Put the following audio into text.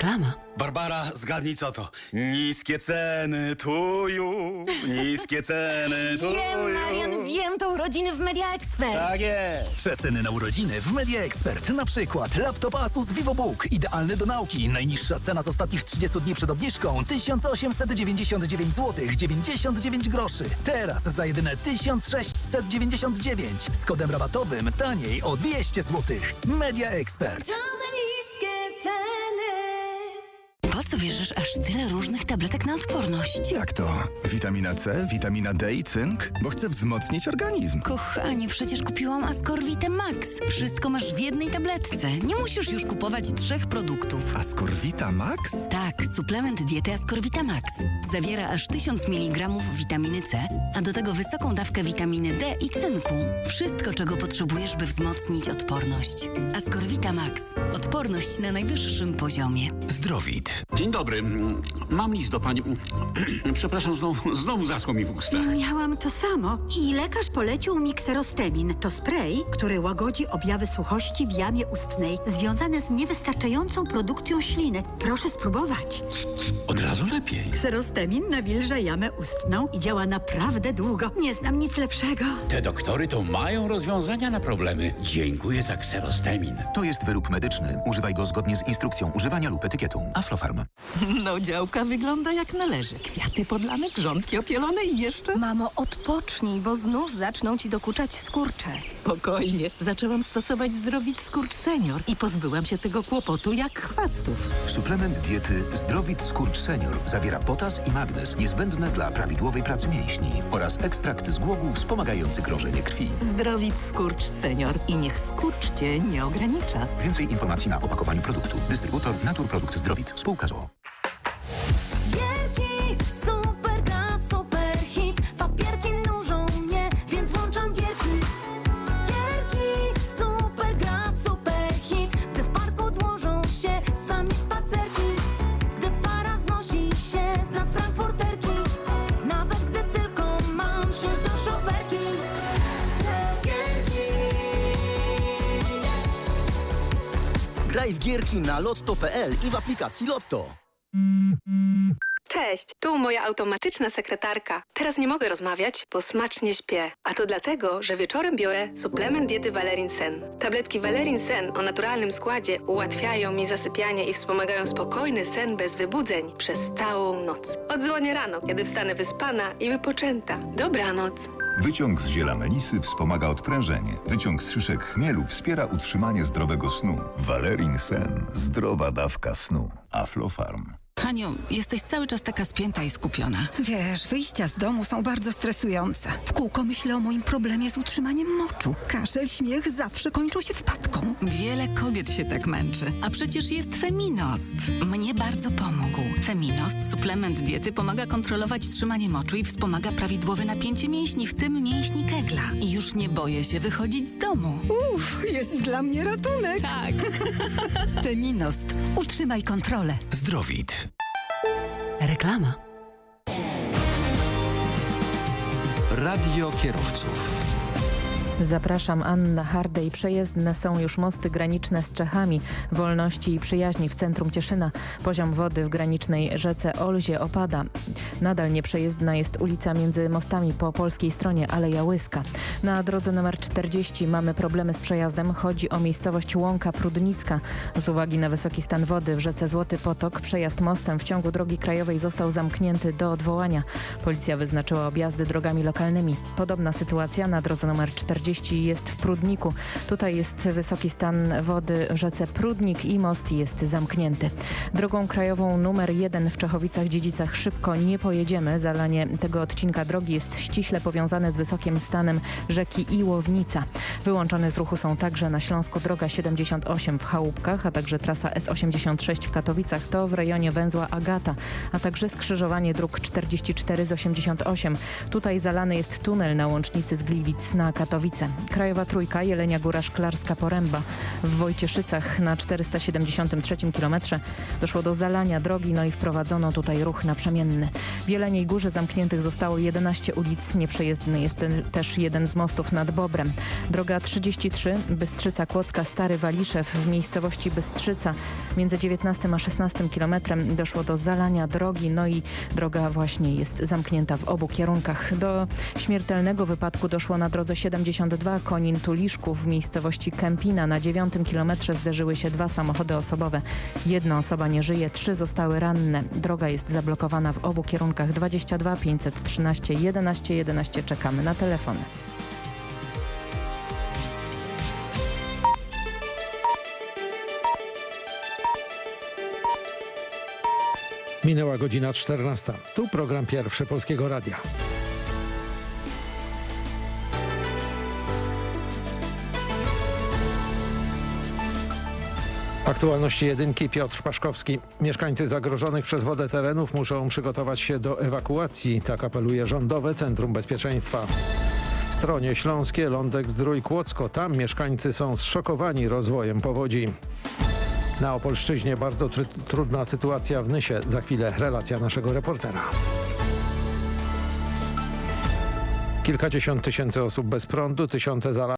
Reklama. Barbara, zgadnij co to? Niskie ceny tuju, niskie ceny tuju. Wiem, Marian, wiem, to urodziny w Media Expert. Tak jest. Przeceny na urodziny w Media Expert. Na przykład laptop Asus VivoBook, idealny do nauki. Najniższa cena z ostatnich 30 dni przed obniżką 1899 zł 99 groszy. Teraz za jedyne 1699 z kodem rabatowym taniej o 200 zł. Media Expert. Co bierzesz aż tyle różnych tabletek na odporność? Jak to? Witamina C, witamina D i cynk? Bo chcę wzmocnić organizm. Kochanie, przecież kupiłam Ascorvite Max. Wszystko masz w jednej tabletce. Nie musisz już kupować trzech produktów. Ascorvita Max? Tak, suplement diety Ascorvita Max. Zawiera aż 1000 mg witaminy C, a do tego wysoką dawkę witaminy D i cynku. Wszystko, czego potrzebujesz, by wzmocnić odporność. Ascorvita Max. Odporność na najwyższym poziomie. Zdrowit. Dzień dobry. Mam list do pani. Przepraszam, znowu, znowu zaschło mi w ustach. Miałam to samo i lekarz polecił mi kserostemin. To spray, który łagodzi objawy suchości w jamie ustnej związane z niewystarczającą produkcją śliny. Proszę spróbować. Od razu lepiej. Kserostemin nawilża jamę ustną i działa naprawdę długo. Nie znam nic lepszego. Te doktory to mają rozwiązania na problemy. Dziękuję za kserostemin. To jest wyrób medyczny. Używaj go zgodnie z instrukcją używania lub etykietą. Aflofarm. No, działka wygląda jak należy. Kwiaty podlane, grządki opielone i jeszcze... Mamo, odpocznij, bo znów zaczną ci dokuczać skurcze. Spokojnie. Zaczęłam stosować Zdrowit Skurcz Senior i pozbyłam się tego kłopotu jak chwastów. Suplement diety Zdrowit Skurcz Senior zawiera potas i magnez niezbędne dla prawidłowej pracy mięśni oraz ekstrakt z głogów wspomagający krążenie krwi. Zdrowit Skurcz Senior i niech skurcz cię nie ogranicza. Więcej informacji na opakowaniu produktu. Dystrybutor Naturprodukt Zdrowit. Spółka ZOO. Graj w gierki na lotto.pl i w aplikacji Lotto. Cześć, tu moja automatyczna sekretarka. Teraz nie mogę rozmawiać, bo smacznie śpię. A to dlatego, że wieczorem biorę suplement diety Valerin Sen. Tabletki Valerin Sen o naturalnym składzie ułatwiają mi zasypianie i wspomagają spokojny sen bez wybudzeń przez całą noc. Odzwonię rano, kiedy wstanę wyspana i wypoczęta. Dobranoc. Wyciąg z ziela melisy wspomaga odprężenie. Wyciąg z szyszek chmielu wspiera utrzymanie zdrowego snu. Valerin Sen. Zdrowa dawka snu. Aflofarm. Haniu, jesteś cały czas taka spięta i skupiona. Wiesz, wyjścia z domu są bardzo stresujące. W kółko myślę o moim problemie z utrzymaniem moczu. Kaszel, śmiech zawsze kończą się wpadką. Wiele kobiet się tak męczy, a przecież jest Feminost. Mnie bardzo pomógł. Feminost, suplement diety, pomaga kontrolować trzymanie moczu i wspomaga prawidłowe napięcie mięśni, w tym mięśni kegla. I już nie boję się wychodzić z domu. Uff, jest dla mnie ratunek. Tak. Feminost. Utrzymaj kontrolę. Zdrowit. Reklama. Radio kierowców. Zapraszam, Anna Hardej. Przejezdne są już mosty graniczne z Czechami, wolności i przyjaźni w centrum Cieszyna. Poziom wody w granicznej rzece Olzie opada. Nadal nieprzejezdna jest ulica między mostami po polskiej stronie Aleja Łyska. Na drodze nr 40 mamy problemy z przejazdem. Chodzi o miejscowość Łąka Prudnicka. Z uwagi na wysoki stan wody w rzece Złoty Potok przejazd mostem w ciągu drogi krajowej został zamknięty do odwołania. Policja wyznaczyła objazdy drogami lokalnymi. Podobna sytuacja na drodze nr 40 jest w Prudniku. Tutaj jest wysoki stan wody w rzece Prudnik i most jest zamknięty. Drogą krajową numer 1 w Czechowicach-Dziedzicach szybko nie pojedziemy. Zalanie tego odcinka drogi jest ściśle powiązane z wysokim stanem rzeki Iłownica. Wyłączone z ruchu są także na Śląsku droga 78 w Chałupkach, a także trasa S86 w Katowicach to w rejonie węzła Agata, a także skrzyżowanie dróg 44 z 88. Tutaj zalany jest tunel na łącznicy z Gliwic na Katowice. Krajowa Trójka, Jelenia Góra Szklarska Poręba. W Wojcieszycach na 473 km doszło do zalania drogi, no i wprowadzono tutaj ruch naprzemienny. W Jeleniej Górze zamkniętych zostało 11 ulic, nieprzejezdny jest ten, też jeden z mostów nad Bobrem. Droga 33, Bystrzyca Kłodzka, Stary Waliszew w miejscowości Bystrzyca. Między 19 a 16 kilometrem doszło do zalania drogi, no i droga właśnie jest zamknięta w obu kierunkach. Do śmiertelnego wypadku doszło na drodze 72 Konin-Tuliszków w miejscowości Kępina. Na 9 kilometrze zderzyły się dwa samochody osobowe. Jedna osoba nie żyje, trzy zostały ranne. Droga jest zablokowana w obu kierunkach 22 513 11 11. Czekamy na telefony. Minęła godzina 14. Tu program pierwszy Polskiego Radia. Aktualności jedynki Piotr Paszkowski. Mieszkańcy zagrożonych przez wodę terenów muszą przygotować się do ewakuacji. Tak apeluje Rządowe Centrum Bezpieczeństwa. Stronie Śląskie, Lądek, Zdrój, Kłodzko. Tam mieszkańcy są zszokowani rozwojem powodzi. Na Opolszczyźnie bardzo tr trudna sytuacja w Nysie. Za chwilę relacja naszego reportera. Kilkadziesiąt tysięcy osób bez prądu, tysiące zala